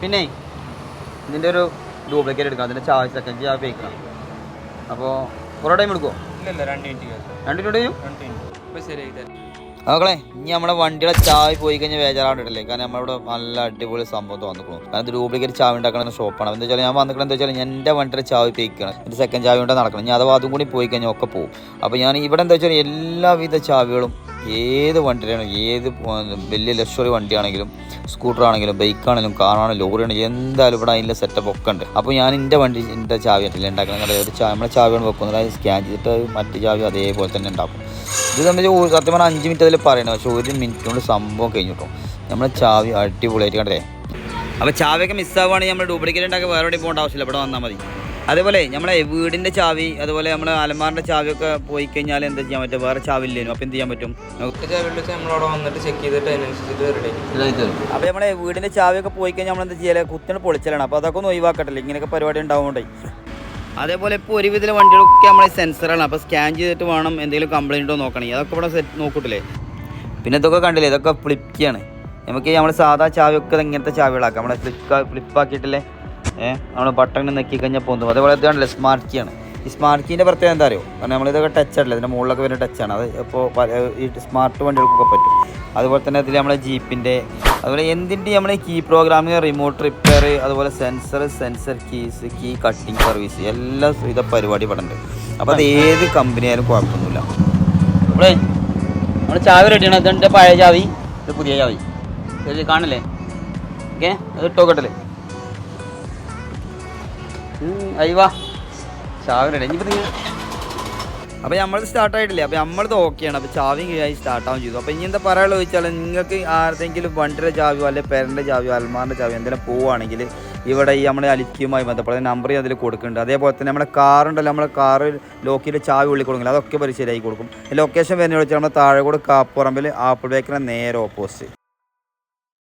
പിന്നെ ഇതിന്റെ ഒരു ഡ്യൂപ്ലിക്കേറ്റ് എടുക്കാം അതിന്റെ ചാർജ് സെക്കൻഡ് ചാർജ് ഉപയോഗിക്കണം. അപ്പോൾ കുറേ ടൈം എടുക്കുമോ രണ്ട് മിനിറ്റ് മക്കളെ ഇനി നമ്മുടെ വണ്ടിയുടെ ചായ പോയി കഴിഞ്ഞാൽ ഇടല്ലേ കാരണം നമ്മളിവിടെ നല്ല അടിപൊളി സംഭവം തോന്നിക്കണം കാരണം ഡ്യൂപ്ലിക്കേറ്റ് ചായ ഉണ്ടാക്കണ ഷോപ്പാണ് എന്താ വെച്ചാൽ ഞാൻ വന്നിട്ടുണ്ട് എന്താ വെച്ചാൽ എന്റെ വണ്ടിയുടെ ചായ പേക്കണം എന്റെ സെക്കൻഡ് ചായ കൊണ്ട് നടക്കണം. ഞാൻ അഥവാ അതും കൂടി പോയി കഴിഞ്ഞാൽ ഒക്കെ പോകും അപ്പോൾ ഞാൻ ഇവിടെ എന്താ വെച്ചാൽ എല്ലാവിധ ചാവികളും ഏത് വണ്ടിയാണെങ്കിലും ഏത് വലിയ ലക്ഷറി വണ്ടിയാണെങ്കിലും സ്കൂട്ടർ ആണെങ്കിലും ബൈക്ക് ആണെങ്കിലും കാറാണെങ്കിലും ലോറി ആണെങ്കിലും എന്തായാലും ഇവിടെ അതിന്റെ സെറ്റപ്പ് ഒക്കെ ഉണ്ട്. അപ്പോൾ ഞാൻ എന്റെ വണ്ടി എന്റെ ചാവി ആയിട്ടില്ല ഉണ്ടാക്കുന്നത് ഒരു ചാ നമ്മളെ ചാവിയാണ് വെക്കുന്നത്. അത് സ്കാൻ ചെയ്തിട്ട് മറ്റു ചാവി അതേപോലെ തന്നെ ഉണ്ടാക്കും ഇത് സംബന്ധിച്ച് സത്യം പറഞ്ഞാൽ അഞ്ച് മിനിറ്റ് അതിൽ പറയണം. പക്ഷേ ഒരു മിനിറ്റ് കൊണ്ട് സംഭവം കഴിഞ്ഞു കേട്ടോ. നമ്മളെ ചാവി അടിപൊളിയായിട്ട് കണ്ടേ അപ്പോൾ ചാവിയൊക്കെ മിസ്സാവുകയാണെങ്കിൽ നമ്മൾ ഡ്യൂപ്ലിക്കേറ്റ് ഉണ്ടാക്കി വേറെ എവിടെയും പോകേണ്ട ആവശ്യമില്ല. ഇവിടെ വന്നാൽ മതി. അതേപോലെ നമ്മളെ വീടിന്റെ ചാവി അതുപോലെ നമ്മളെ അലമാറിന്റെ ചാവിയൊക്കെ പോയി കഴിഞ്ഞാൽ എന്താ ചെയ്യാൻ പറ്റും വേറെ ചാവി ഇല്ലേനു അപ്പോൾ എന്ത് ചെയ്യാൻ പറ്റും? നമ്മളവിടെ വന്നിട്ട് ചെക്ക് ചെയ്തിട്ട് അതിനനുസരിച്ചിട്ട് അപ്പോൾ നമ്മളെ വീടിന്റെ ചാവിയൊക്കെ പോയി കഴിഞ്ഞാൽ നമ്മൾ എന്താ ചെയ്യാൻ കുത്തിന് പൊളിച്ചലാണ്. അപ്പോൾ അതൊക്കെ ഒന്ന് ഒഴിവാക്കട്ടില്ല? ഇങ്ങനെയൊക്കെ പരിപാടി ഉണ്ടാവുകൊണ്ടേ അതേപോലെ ഇപ്പോൾ ഒരുവിധത്തിലെ വണ്ടികളൊക്കെ നമ്മളെ സെൻസറാണ്. അപ്പോൾ സ്കാൻ ചെയ്തിട്ട് വേണം എന്തെങ്കിലും കംപ്ലൈന്റ് ഉണ്ടോ നോക്കണേ. അതൊക്കെ ഇവിടെ സെറ്റ് നോക്കൂട്ടില്ലേ? പിന്നെ ഇതൊക്കെ കണ്ടില്ലേ? ഇതൊക്കെ ഫ്ലിപ്പിക്കാണ് നമുക്ക് നമ്മൾ സാധാ ചാവിയൊക്കെ ഇങ്ങനത്തെ ചാവികളാക്കാം? നമ്മളെ ഫ്ലിപ്പ് ഫ്ലിപ്പാക്കിയിട്ടില്ലേ നമ്മൾ ബട്ടൺ നെക്കി കഴിഞ്ഞാൽ പോകുന്നു അതേപോലെ ഇതാണല്ലോ സ്മാർട്ട് ആണ്. ഈ സ്മാർട്ട് കീന്റെ പ്രത്യേകത എന്താ അറിയോ? കാരണം നമ്മളിതൊക്കെ ടച്ച് ആയിട്ടില്ല ഇതിന്റെ മുകളിലൊക്കെ വരുന്ന ടച്ചാണ് അത് ഇപ്പോൾ ഈ സ്മാർട്ട് വണ്ടികൾക്കൊക്കെ പറ്റും. അതുപോലെ തന്നെ ഇതിൽ നമ്മളെ ജീപ്പിന്റെ അതുപോലെ എന്തിന്റെ നമ്മളെ കീ പ്രോഗ്രാമിങ് റിമോട്ട് റിപ്പയർ അതുപോലെ sensor sensor keys key cutting service എല്ലാ ഇത പരിപാടി ഇവിടെ ഉണ്ട് അപ്പോൾ അത് ഏത് കമ്പനി ആയാലും കുഴപ്പമൊന്നുമില്ല. നമ്മളെ നമ്മൾ ചാവി റെഡിയാണ് ഇതിന്റെ പഴയ ചാവി. ഇത് പുതിയ ചാവി. കാണില്ലേ? ഓക്കെ? അത് ഇട്ടോക്കട്ടല്ലേ അപ്പോൾ നമ്മൾ സ്റ്റാർട്ട് ആയിട്ടില്ലേ? അപ്പോൾ നമ്മളത് ഓക്കെയാണ് അപ്പോൾ ചാവി കീഴായി സ്റ്റാർട്ട് ആവും ചെയ്തു. അപ്പോൾ ഇനി എന്താ പറയാനുള്ളത് ചോദിച്ചാൽ നിങ്ങൾക്ക് ആരുടെങ്കിലും വണ്ടിയുടെ ചാവിയോ അല്ലെങ്കിൽ പെരന്റെ ചാവിയോ അൽമാറിന്റെ ചാവിയോ എന്തെങ്കിലും പോവുകയാണെങ്കിൽ ഇവിടെ ഈ നമ്മുടെ അലിക്കുമായി ബന്ധപ്പെട്ട നമ്പർ അതിൽ കൊടുക്കുന്നുണ്ട്. അതേപോലെ തന്നെ നമ്മുടെ കാറുണ്ടല്ലോ നമ്മുടെ കാറ് ലോക്കിയിൽ ചാവി ഉള്ളി കൊടുക്കില്ല അതൊക്കെ പരിശീലമായി കൊടുക്കും. ലൊക്കേഷൻ വരുന്ന വെച്ചാൽ നമ്മുടെ താഴെ കൂടെ കാപ്പുറമ്പിൽ ആപ്പിൾ ബേക്കറിന് നേരെ ഓപ്പോസിറ്റ്